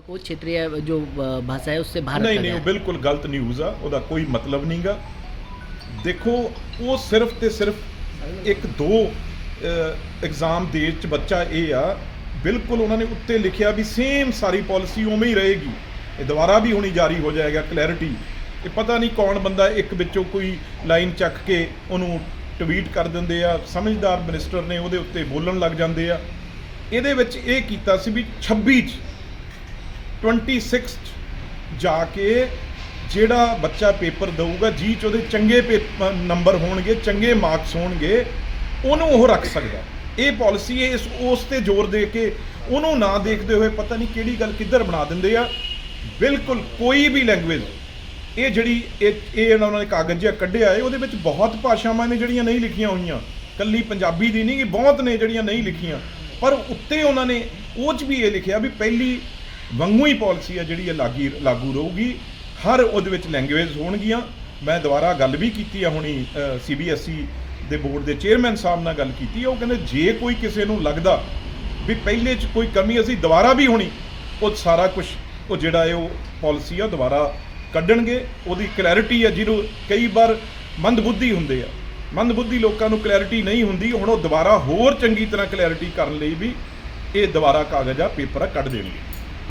को क्षेत्रीय जो अ, भाषा है उससे बाहर ਨਹੀਂ रखा ਨਹੀਂ गया ਉਹ है। ਬਿਲਕੁਲ ਗਲਤ ਨਿਊਜ਼ ਆ ਉਹਦਾ ਕੋਈ ਮਤਲਬ ਨਹੀਂਗਾ ਦੇਖੋ ਉਹ ਸਿਰਫ ਤੇ ਸਿਰਫ ਇੱਕ ਦੋ ਐਗਜ਼ਾਮ ਦੇ ਚ ਬੱਚਾ ਇਹ ਆ ਬਿਲਕੁਲ ਉਹਨਾਂ ਨੇ ਉੱਤੇ ਲਿਖਿਆ ਵੀ ਸੇਮ ਸਾਰੀ ਪਾਲਿਸੀ ਉਵੇਂ ਹੀ ਰਹੇਗੀ ਇਹ ਦੁਬਾਰਾ ਵੀ ਹੁਣੀ ਜਾਰੀ ਹੋ ਜਾਏਗਾ ਕਲੈਰਿਟੀ ਇਹ ਪਤਾ ਨਹੀਂ ਕੌਣ ਬੰਦਾ ਇੱਕ ਵਿੱਚੋਂ ਕੋਈ ਲਾਈਨ ਚੱਕ ਕੇ ਉਹਨੂੰ ਟਵੀਟ ਕਰ ਦਿੰਦੇ ਆ ਸਮਝਦਾਰ ਮਿਨਿਸਟਰ ਨੇ ਉਹਦੇ ਉੱਤੇ ਬੋਲਣ ਲੱਗ ਜਾਂਦੇ ਆ ਇਹਦੇ ਵਿੱਚ ਇਹ ਕੀਤਾ ਸੀ ਵੀ 26 ਚ 26 ਚ ਜਾ ਕੇ ਜਿਹੜਾ ਬੱਚਾ ਪੇਪਰ ਦਊਗਾ, ਜੀ ਚ ਉਹਦੇ ਚੰਗੇ ਪੇਪਰ ਨੰਬਰ ਹੋਣਗੇ, ਚੰਗੇ ਮਾਰਕਸ ਹੋਣਗੇ, ਉਹਨੂੰ ਉਹ ਰੱਖ ਸਕਦਾ ਇਹ ਪਾਲਿਸੀ ਇਸ, ਉਸ ਤੇ ਜ਼ੋਰ ਦੇ ਕੇ ਉਹਨੂੰ ਨਾ ਦੇਖਦੇ ਹੋਏ ਪਤਾ ਨਹੀਂ ਕਿਹੜੀ ਗੱਲ ਕਿੱਧਰ ਬਣਾ ਦਿੰਦੇ ਆ। ਬਿਲਕੁਲ ਕੋਈ ਵੀ ਲੈਂਗੁਏਜ, ਇਹ ਜਿਹੜੀ ਇਹ ਇਹ ਇਹਨਾਂ ਨੇ ਕਾਗਜ਼ ਜਿਹਾ ਕੱਢਿਆ ਹੈ, ਉਹਦੇ ਵਿੱਚ ਬਹੁਤ ਭਾਸ਼ਾਵਾਂ ਨੇ ਜਿਹੜੀਆਂ ਨਹੀਂ ਲਿਖੀਆਂ ਹੋਈਆਂ। ਕੱਲੀ ਪੰਜਾਬੀ ਦੀ ਨਹੀਂ ਕਿ ਬਹੁਤ ਨੇ ਜਿਹੜੀਆਂ ਨਹੀਂ ਲਿਖੀਆਂ। ਪਰ ਉੱਤੇ ਉਹਨਾਂ ਨੇ, ਉਹ 'ਚ ਵੀ ਇਹ ਲਿਖਿਆ ਵੀ ਪਹਿਲੀ ਵਾਂਗੂ ਹੀ ਪਾਲਿਸੀ ਆ ਜਿਹੜੀ ਇਹ ਲਾਗੀ ਲਾਗੂ ਰਹੂਗੀ। ਹਰ ਉਹਦੇ ਵਿੱਚ ਲੈਂਗੁਏਜ ਹੋਣਗੀਆਂ। ਮੈਂ ਦੁਬਾਰਾ ਗੱਲ ਵੀ ਕੀਤੀ ਆ ਹੁਣੀ ਸੀਬੀਐਸਈ E ਦੇ ਬੋਰਡ ਦੇ ਚੇਅਰਮੈਨ ਸਾਹਿਬ ਨਾਲ ਗੱਲ ਕੀਤੀ ਆ। ਉਹ ਕਹਿੰਦੇ, ਜੇ ਕੋਈ ਕਿਸੇ ਨੂੰ ਲੱਗਦਾ ਵੀ ਪਹਿਲੇ 'ਚ ਕੋਈ ਕਮੀ ਅਸੀਂ ਦੁਬਾਰਾ ਵੀ ਹੋਣੀ, ਉਹ ਸਾਰਾ ਕੁਝ ਉਹ ਜਿਹੜਾ ਹੈ ਉਹ ਪਾਲਿਸੀ ਆ ਦੁਬਾਰਾ ਕੱਢਣਗੇ। ਉਹਦੀ ਕਲੈਰਿਟੀ ਆ, ਜਿਹਨੂੰ ਕਈ ਵਾਰ ਮੰਦਬੁੱਧੀ ਹੁੰਦੇ ਆ। ਮੰਦਬੁੱਧੀ ਲੋਕਾਂ ਨੂੰ ਕਲੈਰਿਟੀ ਨਹੀਂ ਹੁੰਦੀ, ਹੁਣ ਉਹ ਦੁਬਾਰਾ ਹੋਰ ਚੰਗੀ ਤਰ੍ਹਾਂ ਕਲੈਰਿਟੀ ਕਰਨ ਲਈ ਵੀ ਇਹ ਦੁਬਾਰਾ ਕਾਗਜ਼ ਆ, ਪੇਪਰ ਆ, ਕੱਢ ਦੇਣਗੇ।